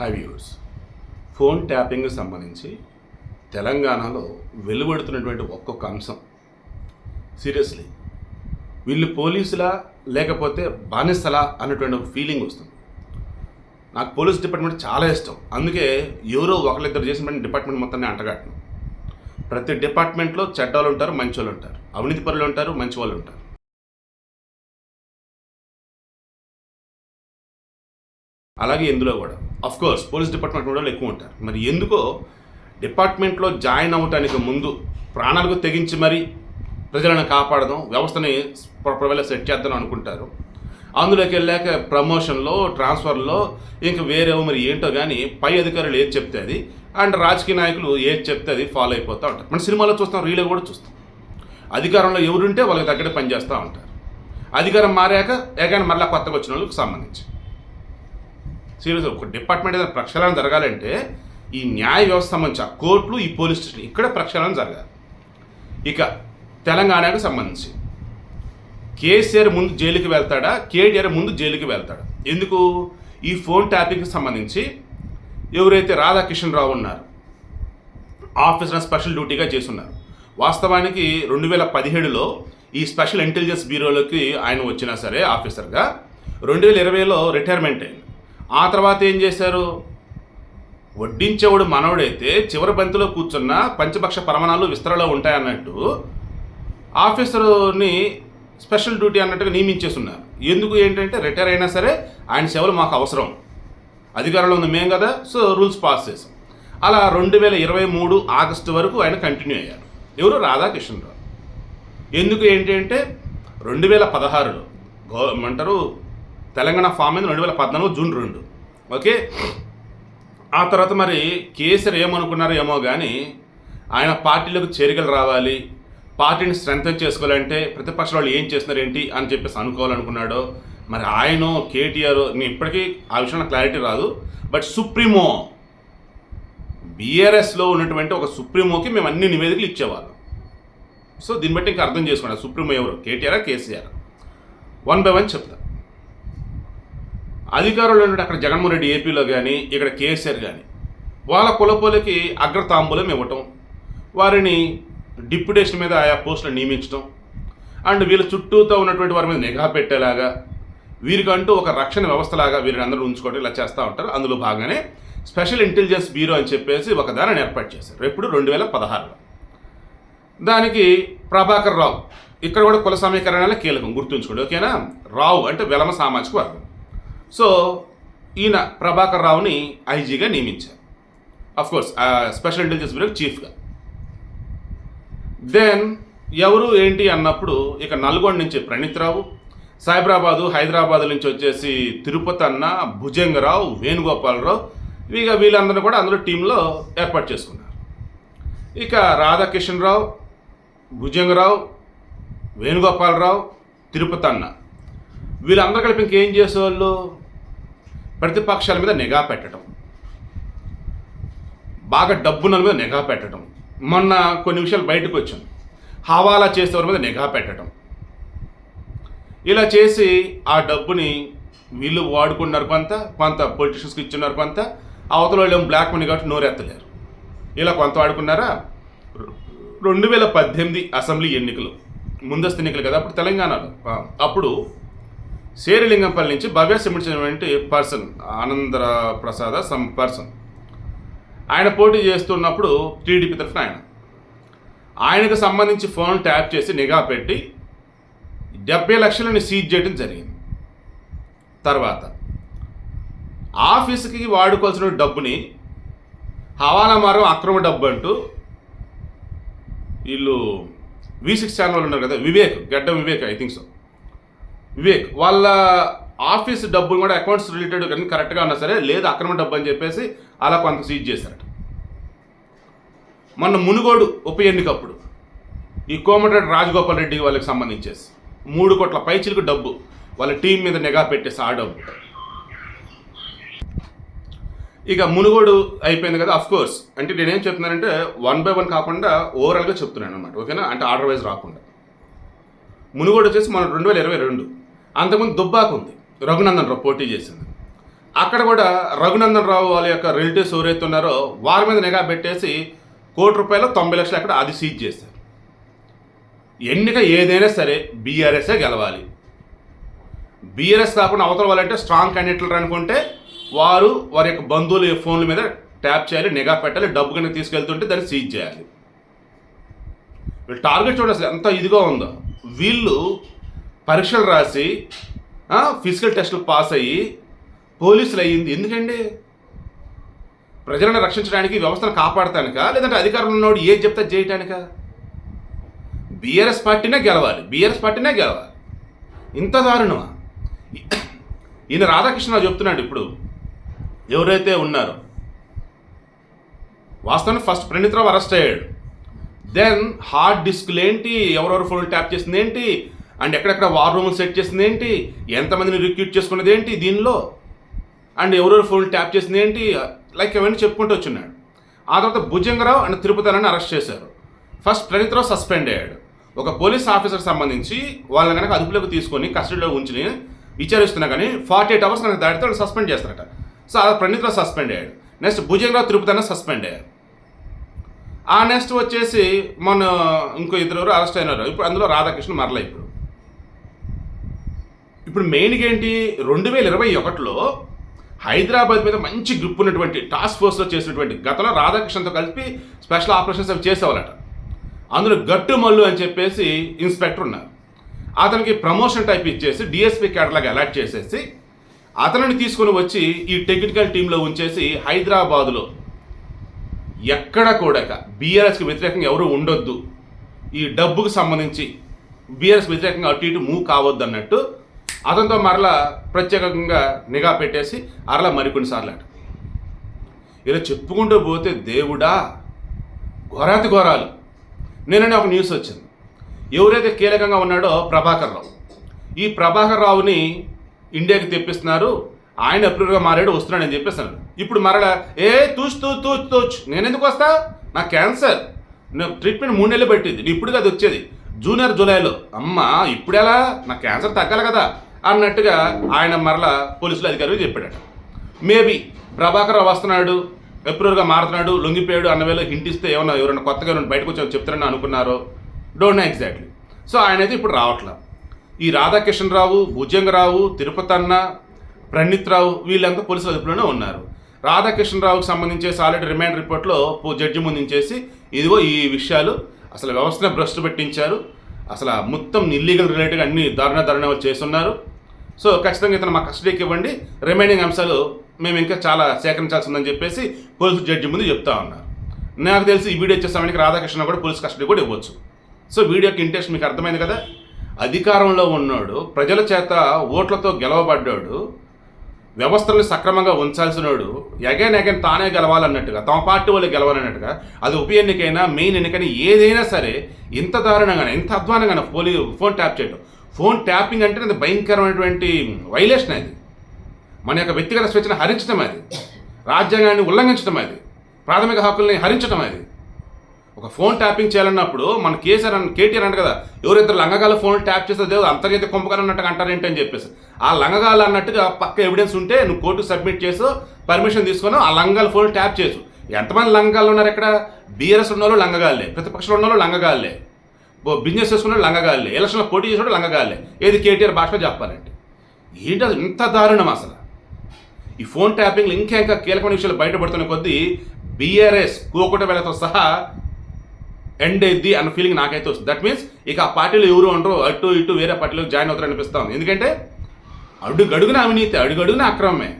High viewers phone ట్యాపింగ్కి సంబంధించి తెలంగాణలో వెలువడుతున్నటువంటి ఒక్కొక్క అంశం. సీరియస్లీ వీళ్ళు పోలీసులా లేకపోతే బానిసలా అన్నటువంటి ఒక ఫీలింగ్ వస్తుంది. నాకు పోలీస్ డిపార్ట్మెంట్ చాలా ఇష్టం. అందుకే ఎవరో ఒకరిద్దరు చేసిన డిపార్ట్మెంట్ మొత్తాన్ని అంటగట్టను. ప్రతి డిపార్ట్మెంట్లో చెడ్డోళ్ళు ఉంటారు మంచి వాళ్ళు ఉంటారు అవినీతి పరులు ఉంటారు మంచి వాళ్ళు ఉంటారు అలాగే ఇందులో కూడా. అఫ్ కోర్స్ పోలీస్ డిపార్ట్మెంట్ వాళ్ళు ఎక్కువ ఉంటారు. మరి ఎందుకో డిపార్ట్మెంట్లో జాయిన్ అవ్వటానికి ముందు ప్రాణాలకు తెగించి మరీ ప్రజలను కాపాడదాం వ్యవస్థని ప్రొపర్గా సెట్ చేద్దాం అనుకుంటారు. అందులోకి వెళ్ళాక ప్రమోషన్లో ట్రాన్స్ఫర్లో ఇంకా వేరే మరి ఏంటో కానీ పై అధికారులు ఏది చెప్తే అది అండ్ రాజకీయ నాయకులు ఏది చెప్తే అది ఫాలో అయిపోతూ ఉంటారు. మన సినిమాలో చూస్తాం రీలో కూడా చూస్తాం. అధికారంలో ఎవరుంటే వాళ్ళకి తగ్గట్టు పనిచేస్తూ ఉంటారు. అధికారం మారాక ఏకైనా మళ్ళీ కొత్తగా వచ్చిన వాళ్ళకి సంబంధించి. సీరియస్ ఒక డిపార్ట్మెంట్ ఏదైనా ప్రక్షాళన జరగాలంటే ఈ న్యాయ వ్యవస్థ సంబంధించి ఆ కోర్టులు ఈ పోలీస్ స్టేషన్ ఇక్కడ ప్రక్షాళన జరగాలి. ఇక తెలంగాణకు సంబంధించి. కేసీఆర్ ముందు జైలుకి వెళ్తాడా? కేటీఆర్ ముందు జైలుకి వెళ్తాడా? ఎందుకు? ఈ ఫోన్ ట్యాపింగ్కి సంబంధించి ఎవరైతే రాధాకిషన్ రావు ఉన్నారు ఆఫీసర్ స్పెషల్ డ్యూటీగా చేస్తున్నారు. వాస్తవానికి రెండు వేల పదిహేడులో ఈ స్పెషల్ ఇంటెలిజెన్స్ బ్యూరోలోకి ఆయన వచ్చినా సరే ఆఫీసర్గా. రెండు వేల ఇరవైలో రిటైర్మెంట్ అయింది. ఆ తర్వాత ఏం చేశారు? వడ్డించేవాడు మనవడైతే చివరి బంతిలో కూర్చున్న పంచపక్ష పరమాణాలు విస్తరణలో ఉంటాయన్నట్టు ఆఫీసర్ని స్పెషల్ డ్యూటీ అన్నట్టుగా నియమించేస్తున్నారు. ఎందుకు ఏంటంటే రిటైర్ అయినా సరే ఆయన సేవలు మాకు అవసరం. అధికారంలో ఉంది మేం కదా సో రూల్స్ పాస్ చేసాం అలా రెండు వేల ఇరవై మూడు ఆగస్టు వరకు ఆయన కంటిన్యూ అయ్యారు. ఎవరు? రాధాకృష్ణరావు ఎందుకు ఏంటి అంటే రెండు వేల పదహారులో గవర్నమెంటరు తెలంగాణ ఫామ్ అయింది రెండు వేల పద్నాలుగు జూన్ రెండు. ఓకే? ఆ తర్వాత మరి కేసీఆర్ ఏమనుకున్నారో ఏమో కానీ ఆయన పార్టీలకు చేరికలు రావాలి పార్టీని స్ట్రెంగ్తన్ చేసుకోవాలంటే ప్రతిపక్ష వాళ్ళు ఏం చేస్తున్నారు ఏంటి అని చెప్పేసి అనుకోవాలనుకున్నాడో మరి ఆయన కేటీఆర్ నేను ఇప్పటికీ ఆ విషయంలో క్లారిటీ రాదు. బట్ సుప్రీమో బీఆర్ఎస్లో ఉన్నటువంటి ఒక సుప్రీమోకి మేము అన్ని నివేదికలు ఇచ్చేవాళ్ళం. సో దీన్ని బట్టి ఇంకా అర్థం చేసుకోండి సుప్రీమో ఎవరు? KTR KCR? One by one చెప్తా. అధికారులు ఉన్నటువంటి అక్కడ జగన్మోహన్ రెడ్డి ఏపీలో కానీ ఇక్కడ కేసీఆర్ కానీ వాళ్ళ కులపోలకి అగ్రతాంబూలం ఇవ్వటం వారిని డిప్యుటేషన్ మీద ఆయా పోస్టులు నియమించడం అండ్ వీళ్ళ చుట్టూతో ఉన్నటువంటి వారి మీద నిఘా పెట్టేలాగా వీరికంటూ ఒక రక్షణ వ్యవస్థలాగా వీరిని అందరూ ఉంచుకోవడం ఇలా చేస్తూ ఉంటారు. అందులో భాగంగానే స్పెషల్ ఇంటెలిజెన్స్ బ్యూరో అని చెప్పేసి ఒక దానిని ఏర్పాటు చేశారు. ఎప్పుడు? రెండు వేల పదహారులో. దానికి ప్రభాకర్ రావు ఇక్కడ కూడా కుల సమీకరణాలే కీలకం గుర్తుంచుకోండి ఓకేనా? రావు అంటే వెలమ సామాజిక వర్గం. సో ఈయన ప్రభాకర్ రావుని ఐజీగా నియమించారు. Of course special intelligence bureau చీఫ్గా దెన్ ఎవరు ఏంటి అన్నప్పుడు ఇక నల్గొండ నుంచి ప్రణీత్ రావు సైబరాబాదు హైదరాబాద్ నుంచి వచ్చేసి తిరుపతి అన్న భుజంగరావు వేణుగోపాలరావు ఇక వీళ్ళందరూ కూడా అందులో టీంలో ఏర్పాటు చేసుకున్నారు. ఇక రాధాకిషన్ రావు భుజంగరావు వేణుగోపాలరావు తిరుపతి అన్న. వీళ్ళందరూ కలిపి ఇంకేం చేసేవాళ్ళు? ప్రతిపక్షాల మీద నిఘా పెట్టడం. బాగా డబ్బున్న మీద నిఘా పెట్టడం. మొన్న కొన్ని విషయాలు బయటకు వచ్చాం హవాలా చేసేవారి మీద నిఘా పెట్టడం. ఇలా చేసి ఆ డబ్బుని వీళ్ళు వాడుకున్నారు కొంత కొంత పొలిటీషియన్స్కి ఇచ్చున్నారు కొంత అవతల వాళ్ళు బ్లాక్ మనీ కాబట్టి నోరెత్తలేరు. ఇలా కొంత వాడుకున్నారా? రెండు వేల పద్దెనిమిది అసెంబ్లీ ఎన్నికలు ముందస్తు ఎన్నికలు కదా అప్పుడు తెలంగాణలో. అప్పుడు శేరిలింగంపల్లి నుంచి భవ్య సంబంధించినటువంటి పర్సన్ ఆనందర ప్రసాద సమ్ పర్సన్. ఆయన పోటీ చేస్తున్నప్పుడు టీడీపీ తరఫున ఆయన. ఆయనకు సంబంధించి ఫోన్ ట్యాప్ చేసి నిఘా పెట్టి డెబ్బై లక్షలని సీజ్ చేయడం జరిగింది. తర్వాత ఆఫీస్కి వాడుకోవాల్సిన డబ్బుని హవాలా మార్గం అక్రమ డబ్బు అంటూ వీళ్ళు వి సిక్స్ ఛానల్ వాళ్ళు ఉన్నారు కదా Vivek Gadda Vivek I think so. Vivek వాళ్ళ ఆఫీస్ డబ్బులు కూడా అకౌంట్స్ రిలేటెడ్ కానీ కరెక్ట్గా ఉన్నా సరే లేదు అక్రమ డబ్బు అని చెప్పేసి అలా కొంత సీజ్ చేశారట. మొన్న మునుగోడు ఉప ఎన్నికప్పుడు ఈ కోమటిరెడ్డి రాజగోపాల్ రెడ్డి వాళ్ళకి సంబంధించేసి మూడు కోట్ల పైచిలకు డబ్బు వాళ్ళ టీం మీద నిఘా పెట్టేసి ఆ డబ్బు. ఇక మునుగోడు అయిపోయింది కదా అఫ్ కోర్స్ అంటే నేనేం చెప్తున్నానంటే వన్ బై వన్ కాకుండా ఓవరాల్గా చెప్తున్నాను అనమాట ఓకేనా? అంటే ఆర్డర్ వైజ్ రాకుండా. మునుగోడు వచ్చేసి మన రెండు వేల ఇరవై రెండు. అంతకుముందు దుబ్బాకు ఉంది. రఘునందన్ రావు పోటీ చేసింది. అక్కడ కూడా రఘునందన్ రావు వాళ్ళ యొక్క రిలేటివ్స్ ఎవరైతే ఉన్నారో వారి మీద నిఘా పెట్టేసి కోటి రూపాయలు తొంభై లక్షలు అక్కడ అది సీజ్ చేశారు. ఎన్నిక ఏదైనా సరే బీఆర్ఎస్ఏ గెలవాలి. బీఆర్ఎస్ కాకుండా అవతల వాళ్ళంటే స్ట్రాంగ్ క్యాండిడేట్లు అనుకుంటే వారు వారి యొక్క బంధువుల ఫోన్ల మీద ట్యాప్ చేయాలి నిఘా పెట్టాలి డబ్బు కనుక తీసుకెళ్తుంటే దాన్ని సీజ్ చేయాలి. వీళ్ళు టార్గెట్ చూడాలి ఎంత ఇదిగా ఉందో. వీళ్ళు పరీక్షలు రాసి ఫిజికల్ టెస్టులు పాస్ అయ్యి పోలీసులు అయ్యింది. ఎందుకండి? ప్రజలను రక్షించడానికి వ్యవస్థను కాపాడటానికా? లేదంటే అధికారంలో ఉన్నవాడు ఏది చెప్తే చేయటానికా? బీఆర్ఎస్ పార్టీనే గెలవాలి. బీఆర్ఎస్ పార్టీనే గెలవాలి. ఇంత దారుణమా? ఈయన రాధాకృష్ణ చెప్తున్నాడు ఇప్పుడు. ఎవరైతే ఉన్నారో. వాస్తవానికి ఫస్ట్ ప్రణీత్రావు అరెస్ట్ అయ్యాడు. దెన్ హార్డ్ డిస్క్లు ఏంటి? ఎవరెవరు ఫోన్ ట్యాప్ చేసింది ఏంటి? అండ్ ఎక్కడెక్కడ వార్ రూములు సెట్ చేసింది ఏంటి ఎంతమందిని రిక్రూట్ చేసుకున్నది ఏంటి దీనిలో? అండ్ ఎవరెవరు ఫోన్ ట్యాప్ చేసింది ఏంటి లైక్ అవన్నీ చెప్పుకుంటూ వచ్చున్నాడు. ఆ తర్వాత భుజంగరావు అండ్ తిరుపతిని అరెస్ట్ చేశారు. ఫస్ట్ ప్రణీత్రావు సస్పెండ్ అయ్యాడు. ఒక పోలీస్ ఆఫీసర్ సంబంధించి వాళ్ళని కనుక అదుపులోకి తీసుకొని కస్టడీలో ఉంచుని విచారిస్తున్నా కానీ ఫార్టీ ఎయిట్ అవర్స్ కనుక దాటితే వాళ్ళు సస్పెండ్ చేస్తారట. సో ఆ ప్రణీత్రావు సస్పెండ్ అయ్యాడు. నెక్స్ట్ భుజంగరావు తిరుపతి సస్పెండ్ అయ్యారు ఆ నెక్స్ట్ వచ్చేసి మన ఇంకో ఇద్దరు అరెస్ట్ అయినారు. ఇప్పుడు అందులో రాధాకృష్ణ మరల ఇప్పుడు. ఇప్పుడు మెయిన్గా ఏంటి? రెండు వేల ఇరవై ఒకటిలో హైదరాబాద్ మీద మంచి గ్రిప్ ఉన్నటువంటి టాస్క్ ఫోర్స్లో చేసినటువంటి గతంలో రాధాకృష్ణతో కలిపి స్పెషల్ ఆపరేషన్స్ అవి చేసేవాళ్ళట. అందులో గట్టు మల్లు అని చెప్పేసి ఇన్స్పెక్టర్ ఉన్నారు. అతనికి ప్రమోషన్ టైప్ ఇచ్చేసి డిఎస్పీ క్యాడర్లాగా అలాట్ చేసేసి అతనిని తీసుకుని వచ్చి ఈ టెక్నికల్ టీంలో ఉంచేసి హైదరాబాదులో ఎక్కడ కూడా బీఆర్ఎస్కి వ్యతిరేకంగా ఎవరు ఉండొద్దు. ఈ డబ్బుకు సంబంధించి బీఆర్ఎస్ వ్యతిరేకంగా అటు ఇటు మూవ్ కావద్దు అన్నట్టు అతనితో మరలా ప్రత్యేకంగా నిఘా పెట్టేసి అరలా మరికొన్నిసార్లు అట ఇలా చెప్పుకుంటూ పోతే దేవుడా ఘోరాతి ఘోరాలు. నేననే ఒక న్యూస్ వచ్చింది. ఎవరైతే కీలకంగా ఉన్నాడో ప్రభాకర్ రావు. ఈ ప్రభాకర్ రావుని ఇండియాకి తెప్పిస్తున్నారు. ఆయన అప్రూవ్గా మారాడు వస్తున్నాడని చెప్పేస్తున్నాడు ఇప్పుడు మరలా ఏ తూచు తూ తూచు తూచు. నేను ఎందుకు వస్తా? నా క్యాన్సర్. నాకు ట్రీట్మెంట్ మూడు నెలలు పెట్టింది. నేను ఇప్పుడు అది వచ్చేది. జూనియర్ జూలైలో. అమ్మ ఇప్పుడు ఎలా నా క్యాన్సర్ తగ్గాలి కదా. అన్నట్టుగా ఆయన మరలా పోలీసులు అధికారులు చెప్పాడట. మేబీ ప్రభాకర్ రావు వస్తున్నాడు అప్రూవ్గా మారుతున్నాడు లొంగిపోయాడు అన్న వేళ హింటిస్తే ఏమన్నా ఎవరైనా కొత్తగా ఎవరైనా బయటకు వచ్చి చెప్తారని అనుకున్నారో? డోంట్ నో ఎగ్జాక్ట్లీ సో ఆయన అయితే ఇప్పుడు రావట్లా. ఈ రాధాకిషన్ రావు భుజంగరావు తిరుపతి అన్న ప్రణీత్ రావు వీళ్ళంతా పోలీసుల అదుపులోనే ఉన్నారు. రాధాకృష్ణ రావుకి సంబంధించి ఆల్రెడీ రిమాండ్ రిపోర్ట్లో జడ్జి ముందుంచేసి ఇదిగో ఈ విషయాలు అసలు వ్యవస్థను భ్రష్టు పెట్టించారు. అసలు మొత్తం ఇల్లీగల్ రిలేటెడ్ అన్ని దారుణ దారుణ చేస్తున్నారు. సో ఖచ్చితంగా ఇతను మా కస్టడీకి ఇవ్వండి. రిమైనింగ్ అంశాలు మేము ఇంకా చాలా సేకరించాల్సి ఉందని చెప్పేసి పోలీసు జడ్జి ముందు చెప్తా ఉన్నారు. నాకు తెలిసి ఈ వీడియో వచ్చే సమయానికి రాధాకృష్ణ కూడా పోలీస్ కస్టడీ కూడా ఇవ్వచ్చు. సో వీడియోకి ఇంట్రెస్ట్ మీకు అర్థమైంది కదా? అధికారంలో ఉన్నాడు ప్రజల చేత ఓట్లతో గెలవబడ్డాడు వ్యవస్థలను సక్రమంగా ఉంచాల్సినోడు ఎగైన్ ఎగైన్ తానే గెలవాలన్నట్టుగా తమ పార్టీ వాళ్ళు గెలవాలన్నట్టుగా అది ఉప ఎన్నికైనా మెయిన్ ఎన్నికైనా ఏదైనా సరే ఇంత దారుణంగా ఇంత అధ్వానంగా పోలీ ఫోన్ ట్యాప్ చేయడం ఫోన్ ట్యాపింగ్ అంటే అది భయంకరమైనటువంటి వైలేషన్ అది. మన యొక్క వ్యక్తిగత స్వేచ్ఛను హరించడం అది. రాజ్యాంగాన్ని ఉల్లంఘించడం అది. ప్రాథమిక హక్కుల్ని హరించడం అది. ఒక ఫోన్ ట్యాపింగ్ చేయాలన్నప్పుడు మన కేసీఆర్ అన్న కేటీఆర్ అంట కదా ఎవరిద్దరు లంగగాల ఫోన్ ట్యాప్ చేస్తే దేవుడు అంతర్గత కుంభకం అన్నట్టుగా అంటారేంటి అని చెప్పేసి. ఆ లంగగాలు అన్నట్టుగా పక్క ఎవిడెన్స్ ఉంటే నువ్వు కోర్టుకు సబ్మిట్ చేసు పర్మిషన్ తీసుకొని ఆ లంగాల ఫోన్ ట్యాప్ చేసు ఎంతమంది లంగాలు ఉన్నారు ఇక్కడ? బీఆర్ఎస్ ఉన్నోళ్ళు లంగగాళ్ళే. ప్రతిపక్షంలో ఉన్నోళ్ళు లంగగాళ్ళే. బిజినెస్ చేసుకున్నాడు లంగగాళ్ళే ఎలక్షన్లో పోటీ చేసిన లంగగాళ్ళే ఏది కేటీఆర్ భాషలో చెప్పాలంటే. ఏంటి అది ఇంత దారుణం అసలు? ఈ ఫోన్ ట్యాపింగ్లు ఇంకా ఇంకా కీలకమైన విషయాలు బయటపడుతున్న కొద్దీ బీఆర్ఎస్ కూకట సహా ఎండ్ అయింది అన్న ఫీలింగ్ నాకైతే వస్తుంది. దట్ మీన్స్ ఇక ఆ పార్టీలో ఎవరు ఉండరు అటు ఇటు వేరే పార్టీలో జాయిన్ అవుతారు అనిపిస్తా ఉంది. ఎందుకంటే అడుగడుగున అవినీతి అడుగడుగున అక్రమమే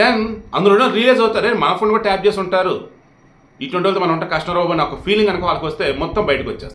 దెన్ అందులో రియలైజ్ అవుతారు మన ఫోన్ కూడా ట్యాప్ చేసి ఉంటారు. ఇటువంటి వాళ్ళతో మనం ఉంటే కష్టం రావు అని ఒక ఫీలింగ్ కనుక వాళ్ళకి వస్తే మొత్తం బయటకు వచ్చేస్తారు